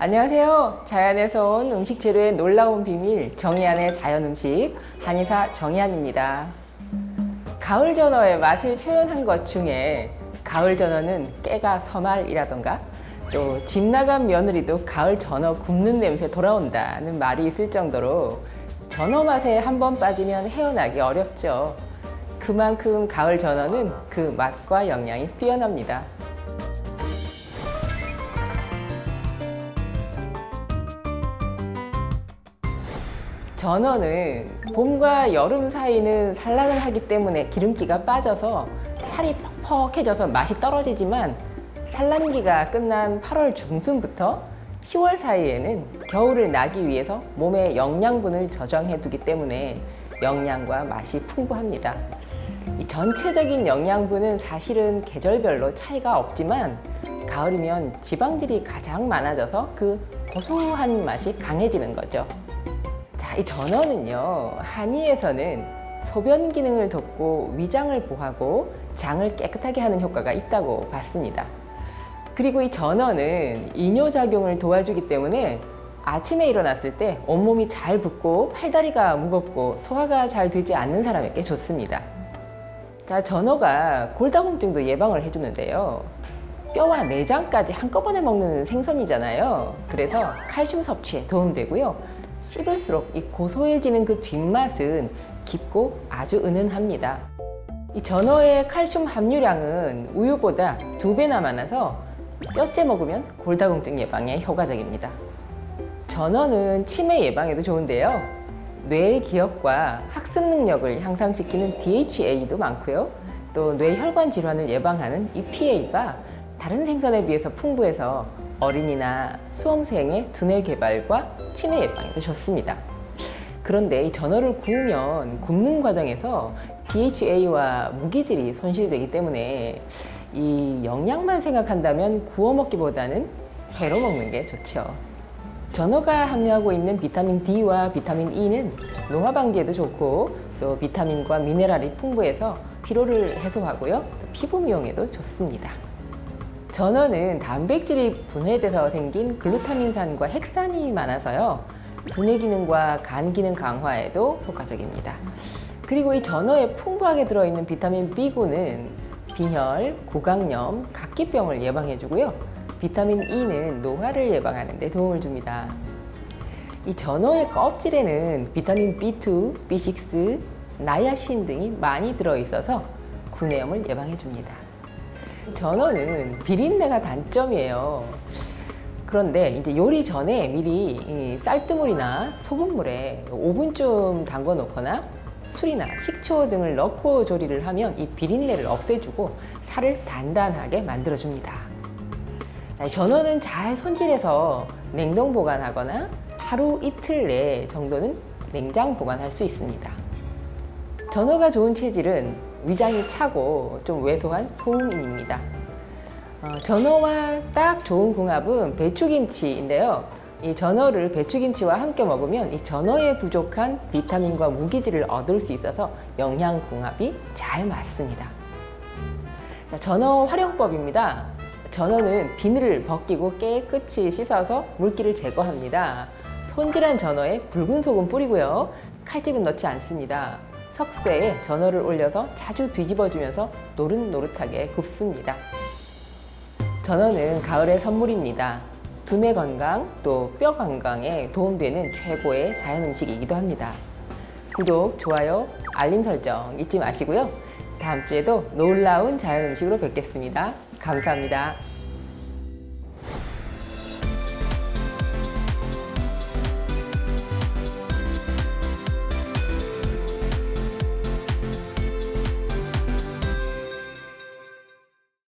안녕하세요. 자연에서 온 음식 재료의 놀라운 비밀 정의안의 자연 음식 한의사 정의안입니다. 가을 전어의 맛을 표현한 것 중에 가을 전어는 깨가 서말이라던가 또 집 나간 며느리도 가을 전어 굽는 냄새 돌아온다는 말이 있을 정도로 전어 맛에 한 번 빠지면 헤어나기 어렵죠. 그만큼 가을 전어는 그 맛과 영양이 뛰어납니다. 전어는 봄과 여름 사이는 산란을 하기 때문에 기름기가 빠져서 살이 퍽퍽해져서 맛이 떨어지지만 산란기가 끝난 8월 중순부터 10월 사이에는 겨울을 나기 위해서 몸의 영양분을 저장해 두기 때문에 영양과 맛이 풍부합니다. 이 전체적인 영양분은 사실은 계절별로 차이가 없지만 가을이면 지방질이 가장 많아져서 그 고소한 맛이 강해지는 거죠. 자, 이 전어는요, 한의에서는 소변 기능을 돕고 위장을 보하고 장을 깨끗하게 하는 효과가 있다고 봤습니다. 그리고 이 전어는 이뇨작용을 도와주기 때문에 아침에 일어났을 때 온몸이 잘 붓고 팔다리가 무겁고 소화가 잘 되지 않는 사람에게 좋습니다. 자, 전어가 골다공증도 예방을 해주는데요. 뼈와 내장까지 한꺼번에 먹는 생선이잖아요. 그래서 칼슘 섭취에 도움되고요. 씹을수록 이 고소해지는 그 뒷맛은 깊고 아주 은은합니다. 이 전어의 칼슘 함유량은 우유보다 두 배나 많아서 뼈째 먹으면 골다공증 예방에 효과적입니다. 전어는 치매 예방에도 좋은데요. 뇌의 기억과 학습 능력을 향상시키는 DHA도 많고요. 또 뇌혈관 질환을 예방하는 EPA가 다른 생선에 비해서 풍부해서 어린이나 수험생의 두뇌 개발과 치매 예방에도 좋습니다. 그런데 이 전어를 구우면 굽는 과정에서 DHA와 무기질이 손실되기 때문에 이 영양만 생각한다면 구워 먹기보다는 회로 먹는 게 좋죠. 전어가 함유하고 있는 비타민 D와 비타민 E는 노화 방지에도 좋고 또 비타민과 미네랄이 풍부해서 피로를 해소하고요. 또 피부 미용에도 좋습니다. 전어는 단백질이 분해돼서 생긴 글루타민산과 핵산이 많아서요. 두뇌 기능과 간 기능 강화에도 효과적입니다. 그리고 이 전어에 풍부하게 들어있는 비타민 B9는 빈혈, 고강염, 각기병을 예방해주고요. 비타민 E는 노화를 예방하는 데 도움을 줍니다. 이 전어의 껍질에는 비타민 B2, B6, 나야신 등이 많이 들어있어서 구내염을 예방해줍니다. 전어는 비린내가 단점이에요. 그런데 이제 요리 전에 미리 이 쌀뜨물이나 소금물에 5분쯤 담궈 놓거나 술이나 식초 등을 넣고 조리를 하면 이 비린내를 없애주고 살을 단단하게 만들어줍니다. 전어는 잘 손질해서 냉동 보관하거나 하루 이틀 내 정도는 냉장 보관할 수 있습니다. 전어가 좋은 체질은 위장이 차고 좀 왜소한 소음인입니다. 어, 전어와 딱 좋은 궁합은 배추김치인데요. 이 전어를 배추김치와 함께 먹으면 이 전어에 부족한 비타민과 무기질을 얻을 수 있어서 영양 궁합이 잘 맞습니다. 자, 전어 활용법입니다. 전어는 비늘을 벗기고 깨끗이 씻어서 물기를 제거합니다. 손질한 전어에 굵은 소금 뿌리고요. 칼집은 넣지 않습니다. 석쇠에 전어를 올려서 자주 뒤집어주면서 노릇노릇하게 굽습니다. 전어는 가을의 선물입니다. 두뇌 건강 또 뼈 건강에 도움되는 최고의 자연 음식이기도 합니다. 구독, 좋아요, 알림 설정 잊지 마시고요. 다음 주에도 놀라운 자연 음식으로 뵙겠습니다. 감사합니다.